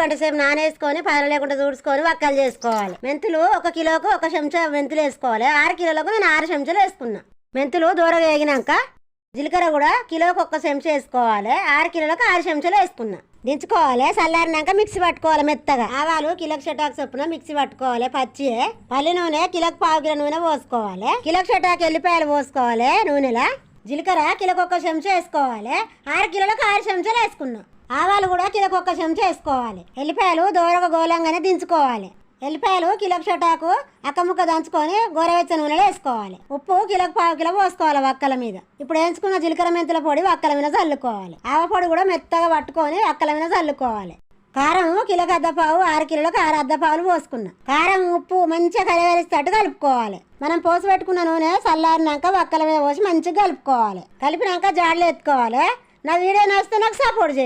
గంట సేపు నానేసుకొని పైన లేకుండా చూడుకొని వక్కలు చేసుకోవాలి. మెంతులు ఒక కిలోకు ఒక చెంచా మెంతులు వేసుకోవాలి. ఆరు కిలోలకు నేను ఆరు చెంచాలు వేసుకున్నా. మెంతులు దూరం వేగినాక జీలకర్ర కూడా కిలోకి ఒక్క చెంచా వేసుకోవాలి. ఆరు కిలోలకు ఆరు చెంచాలు వేసుకున్నా. దించుకోవాలి. చల్లారినాక మిక్సీ పట్టుకోవాలి మెత్తగా. ఆవాలు కిలోకి షటాక్ చొప్పున మిక్సీ పట్టుకోవాలి. పచ్చి పల్లి నూనె కిలోకి పావు కిలో నూనె పోసుకోవాలి. కిలోకి షటాక్ ఎల్లిపాయలు పోసుకోవాలి నూనెలో. జీలకర్ర కిలోకి ఒక్క చెంచా వేసుకోవాలి. ఆరు కిలోలకు ఆరు చెంచాలు వేసుకున్నాం. ఆవాలు కూడా కిలోకి ఒక్క చెంచా వేసుకోవాలి ఎల్లిపాయలు దోరగా గోలంగానే దించుకోవాలి. ఎల్లిపాయలు కిలోకి చటాకు అక్కముక్క దంచుకొని గోరవెచ్చ నూనెలో వేసుకోవాలి. ఉప్పు కిలోకి పావు కిలో పోసుకోవాలి వక్కల మీద. ఇప్పుడు వేయించుకున్న జీలకర్ర మెంతుల పొడి వక్కల మీద చల్లుకోవాలి. ఆవ పొడి కూడా మెత్తగా పట్టుకొని వక్కల మీద చల్లుకోవాలి. కారం కిలోకి అద్దపావు ఆరు కిలోలకు ఆరు అద్దపావులు పోసుకున్నా. కారం ఉప్పు మంచిగా కలివేస్తట్టు కలుపుకోవాలి. మనం పోసి పెట్టుకున్న నూనె చల్లారినాక వక్కల మీద పోసి మంచిగా కలుపుకోవాలి. కలిపినాక జాడలు ఎత్తుకోవాలి. నా వీడియో నచ్చితే నాకు సపోర్ట్ చేయి.